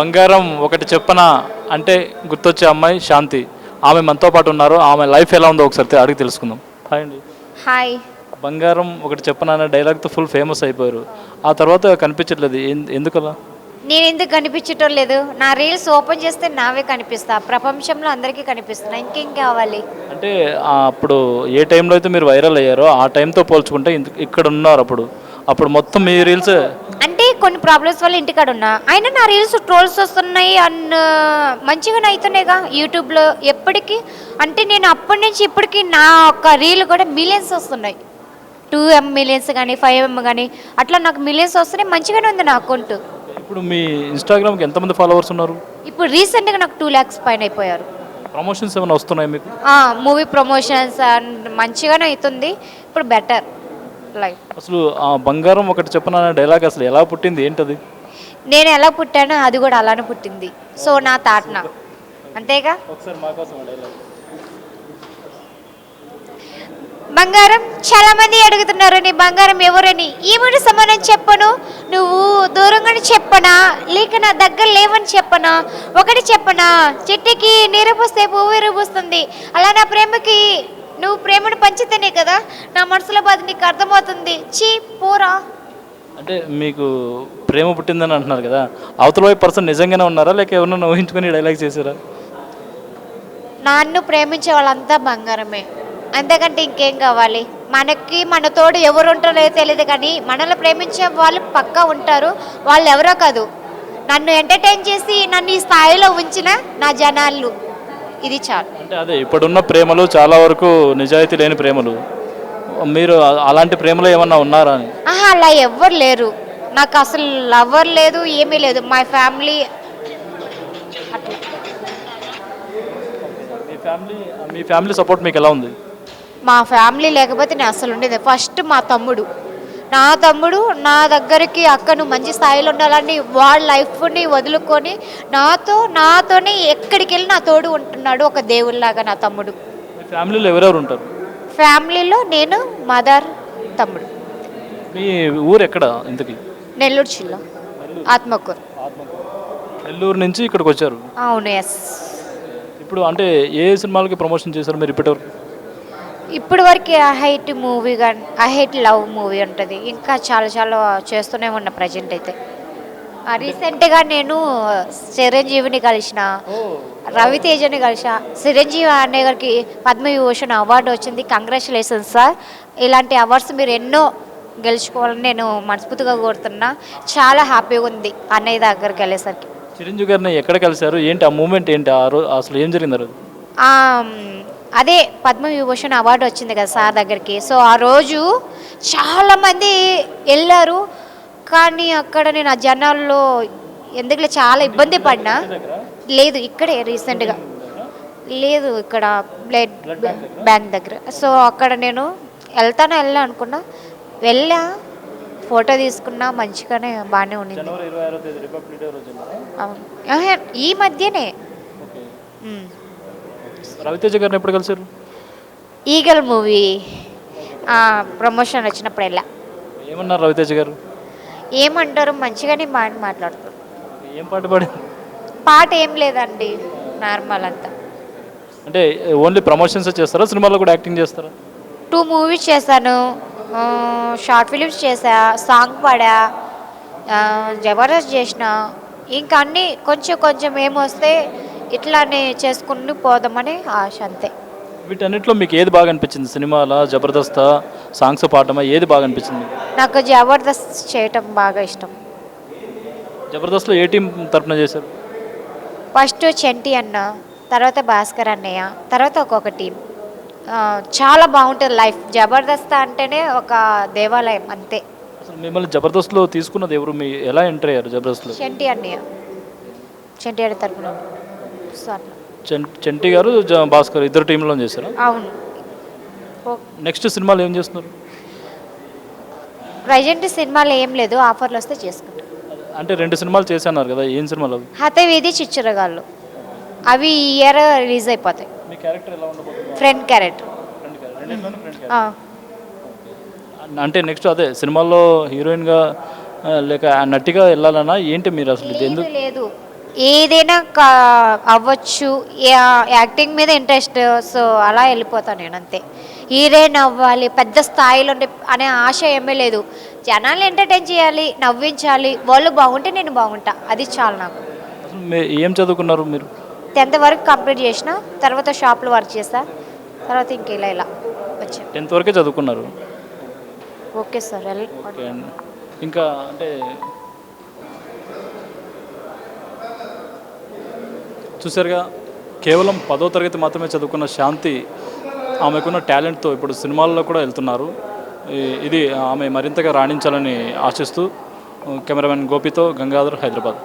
బంగారం ఒకటి చెప్పనా అంటే గుర్తొచ్చే అమ్మాయి శాంతి. ఆమె మనతో పాటు ఉన్నారు. ఆమె లైఫ్ ఎలా ఉందో ఒకసారి అడిగి తెలుసుకుందాం. హాయ్ అండి. హాయ్. బంగారం ఒకటి చెప్పనా అనే డైలాగ్తో ఫుల్ ఫేమస్ అయిపోయారు. ఆ తర్వాత కనిపించట్లేదు. ఎందుకలా? నేను ఎందుకు కనిపించటం లేదు? నా రీల్స్ ఓపెన్ చేస్తే నావే కనిపిస్తా. ప్రపంచంలో అందరికీ కనిపిస్తున్నా ఇంకేం కావాలి? అంటే అప్పుడు ఏ టైంలో అయితే మీరు వైరల్ అయ్యారో ఆ టైంతో పోల్చుకుంటే ఇక్కడ ఉన్నారు అప్పుడు. అప్పుడు మొత్తం మీ రీల్స్ కొన్ని ప్రాబ్లమ్స్ వల్ల ఇంటికాడ ఉన్నా అయినా నా రీల్స్ ట్రోల్స్ వస్తున్నాయి అండ్ మంచిగానే అవుతున్నాయిగా యూట్యూబ్లో ఎప్పటికీ. అంటే నేను అప్పటి నుంచి ఇప్పటికి నా ఒక్క రీల్ కూడా మిలియన్స్ వస్తున్నాయి. టూ ఎం మిలియన్స్ కానీ ఫైవ్ ఎం కానీ అట్లా నాకు మిలియన్స్ వస్తున్నాయి మంచిగానే ఉంది నా అకౌంట్ ఇప్పుడు మీ ఇన్స్టాగ్రామ్కి ఎంతమంది ఫాలోవర్స్ ఉన్నారు? ఇప్పుడు రీసెంట్గా నాకు టూ ల్యాక్స్ పైన అయిపోయారు. ప్రమోషన్స్ ఏమైనా వస్తున్నాయి మీకు? మూవీ ప్రమోషన్స్ అండ్ మంచిగానే అవుతుంది ఇప్పుడు బెటర్ లైఫ్. అసలు ఆ బంగారం ఒకటి చెప్పనా డైలాగ్ అసలు ఎలా పుట్టింది? ఏంటది? నేను ఎలా పుట్టానో అది కూడా అలానే పుట్టింది. సో నా తాటన అంతేగా? ఒకసారి మా కోసం డైలాగ్. బంగారం చాలా మంది అడుగుతున్నారు నీ బంగారం ఎవరని. ఏమిటి సమానం చెప్పను నువ్వు దూరంగానే చెప్పనా లేక నా దగ్గర లేవని చెప్పనా? ఒకటి చెప్పనా చెట్టుకి నీరు పోస్తే పువ్వు విరబూస్తుంది అలా నా ప్రేమకి నువ్వు ప్రేమను పంచితేనే కదా నా మనసులో బాధ నీకు అర్థమవుతుంది. చీ పోరా. అంటే మీకు ప్రేమ పుట్టిందని అంటున్నారు కదా అవతల వైపు పర్సన్ నిజంగానే ఉన్నారా లేక ఎవరన్నా ఊహించుకొని డైలాగ్ చేశారా? నన్ను ప్రేమించే వాళ్ళంతా బంగారమే. అంతకంటే ఇంకేం కావాలి? మనకి మన తోడు ఎవరు ఉంటారో తెలియదు కానీ మనల్ని ప్రేమించే వాళ్ళు పక్కా ఉంటారు వాళ్ళు ఎవరో కాదు. నన్ను ఎంటర్టైన్ చేసి నన్ను ఈ స్థాయిలో ఉంచిన నా జనాలు. ఇది చాలు. అంటే అదే ఇప్పుడున్న ప్రేమలు చాలా వరకు నిజాయితీ లేని ప్రేమలు. మీరు అలాంటి ప్రేమలో ఏమన్నా ఉన్నారా? అని ఆహా అలా ఎవ్వరు లేరు. నాకు అసలు లవర్ లేదు ఏమీ లేదు. మై ఫ్యామిలీ అట్లా మీ ఫ్యామిలీ మీ ఫ్యామిలీ సపోర్ట్ మీకు ఎలా ఉంది? మా ఫ్యామిలీ లేకపోతే నేను అసలు ఉండేది ఫస్ట్ మా తమ్ముడు. నా తమ్ముడు నా దగ్గరికి అక్కను మంచి స్థాయిలో ఉండాలని వాళ్ళ లైఫ్ని వదులుకొని నాతో నాతోనే ఎక్కడికి వెళ్ళి నా తోడు ఉంటున్నాడు ఒక దేవుళ్ళలాగా నా తమ్ముడు. ఫ్యామిలీలో ఎవరెవరు ఉంటారు? ఫ్యామిలీలో నేను మదర్ తమ్ముడు. మీ ఊరు ఎక్కడ ఇంతకి? నెల్లూరు జిల్లా. ఆత్మకూరు. నెల్లూరు నుంచి ఇక్కడికి వచ్చారు? అవును ఎస్ ఇప్పుడు అంటే ఏ సినిమాలకి ప్రమోషన్ చేశారు మీరు ఇప్పటివరకు? ఇప్పుడు వరకు హైట్ మూవీ కానీ హైట్ లవ్ మూవీ ఉంటుంది. ఇంకా చాలా చాలా చేస్తూనే ఉన్నా ప్రజెంట్ అయితే రీసెంట్గా నేను చిరంజీవిని కలిసిన రవితేజని కలిసిన చిరంజీవి అన్నయ్య గారికి పద్మవిభూషణ్ అవార్డు వచ్చింది. కంగ్రాచులేషన్స్ సార్ ఇలాంటి అవార్డ్స్ మీరు ఎన్నో గెలుచుకోవాలని నేను మనస్ఫూర్తిగా కోరుతున్నా. చాలా హ్యాపీగా ఉంది అన్నయ్య దగ్గరికి వెళ్ళేసరికి. చిరంజీవి గారిని ఎక్కడ కలిశారు? ఏంటి ఆ మూమెంట్ ఏంటి? ఆ రోజు అసలు ఏం జరిగింది ఆ రోజు? ఆ, అదే పద్మవిభూషణ్ అవార్డు వచ్చింది కదా సార్ దగ్గరికి. సో ఆ రోజు చాలామంది వెళ్ళారు. కానీ అక్కడ నేను ఆ జనాల్లో ఎందుకులే చాలా ఇబ్బంది పడినా? లేదు ఇక్కడే రీసెంట్గా. లేదు ఇక్కడ బ్లడ్ బ్యాంక్ దగ్గర. సో అక్కడ నేను వెళ్తాను వెళ్ళా అనుకున్నా. వెళ్ళా ఫోటో తీసుకున్నా మంచిగానే బాగానే ఉండింది. ఈ మధ్యనే. రవితేజ గారిని ఎప్పుడు కలిశారు? ఈగల్ మూవీ ప్రమోషన్ వచ్చినప్పుడు వెళ్ళా ఏమన్నారు రవితేజ గారు? ఏమంటారు? మంచిగానే మాట మాట్లాడుతారు. ఏం పాట పాడారు? పాట ఏం లేదండి నార్మల్ అంతా. అంటే ఓన్లీ ప్రమోషన్స్ చేస్తారా? సినిమాలో కూడా యాక్టింగ్ చేస్తారా? టూ మూవీస్ చేశాను. షార్ట్ ఫిలిమ్స్ చేసా సాంగ్ పాడా జబర్దస్త్ చేసిన ఇంకా అన్నీ కొంచెం కొంచెం ఏమొస్తే ఇట్లానే చేసుకుని పోదామని ఆశ అంతే. వీటన్నిటిలో మీకు ఏది బాగా అనిపించింది? సినిమాలా జబర్దస్త్ సాంగ్స్ పాడటమా? ఏది బాగా అనిపించింది? నాకు జబర్దస్త్ చేయటం బాగా ఇష్టం. జబర్దస్త్లో ఏ టీం తరపున చేశారు? ఫస్ట్ చెంటి అన్న తర్వాత భాస్కర్ అన్నయ్య తర్వాత ఒక్కొక్క టీం. ఆ, చాలా బాగుంటుంది లైఫ్. జబర్దస్త్ అంటేనే ఒక దేవాలయం అంతే. అసలు మిమ్మల్ని జబర్దస్త్లో తీసుకున్నది ఎవరు? మీ ఎలా ఎంటర్ అయ్యారు జబర్దస్త్లో? చెంటి అన్నయ్య. చెంటి అన్న తరపున. చెంటి గారు భాస్కర్ ఇద్దరు టీంలో చేశారా? అవును. నెక్స్ట్ సినిమాలు ఏం చేస్తున్నారు? ప్రజెంట్ సినిమాలు ఏం లేదు ఆఫర్లు వస్తే చేసుకుంటాం. అంటే రెండు సినిమాలు చేశాన్నారు కదా ఏం సినిమాలు అవి? హతవీధి చిచ్చురగాళ్ళు అవి ఈ ఇయర్ రిలీజ్ అయిపోతాయి. మీ క్యారెక్టర్ ఎలా ఉండబోతుంది? Friend character. అంటే నెక్స్ట్ అదే సినిమాల్లో హీరోయిన్గా లేక నటిగా వెళ్ళాలన్నా ఏంటి మీరు అసలు లేదు. ఏదైనా అవ్వచ్చు యాక్టింగ్ మీద ఇంట్రెస్ట్ సో అలా వెళ్ళిపోతాను నేను అంతే హీరోయిన్ అవ్వాలి పెద్ద స్థాయిలో ఉండే అనే ఆశ ఏమీ లేదు. జనాలు ఎంటర్టైన్ చేయాలి నవ్వించాలి వాళ్ళు బాగుంటే నేను బాగుంటా అది చాలు నాకు. ఏం చదువుకున్నారు మీరు? టెన్త్ వరకు కంప్లీట్ చేసిన తర్వాత షాప్లో వర్క్ చేస్తా తర్వాత ఇంక ఇలా ఇలా వచ్చా. టెన్త్ వరకే చదువుకున్నారు? ఓకే సార్ ఇంకా అంటే చూసారుగా కేవలం పదో తరగతి మాత్రమే చదువుకున్న శాంతి ఆమెకున్న టాలెంట్తో ఇప్పుడు సినిమాల్లో కూడా వెళ్తున్నారు. ఇది ఆమె మరింతగా రాణించాలని ఆశిస్తూ కెమెరామెన్ గోపితో గంగాధర్ హైదరాబాద్.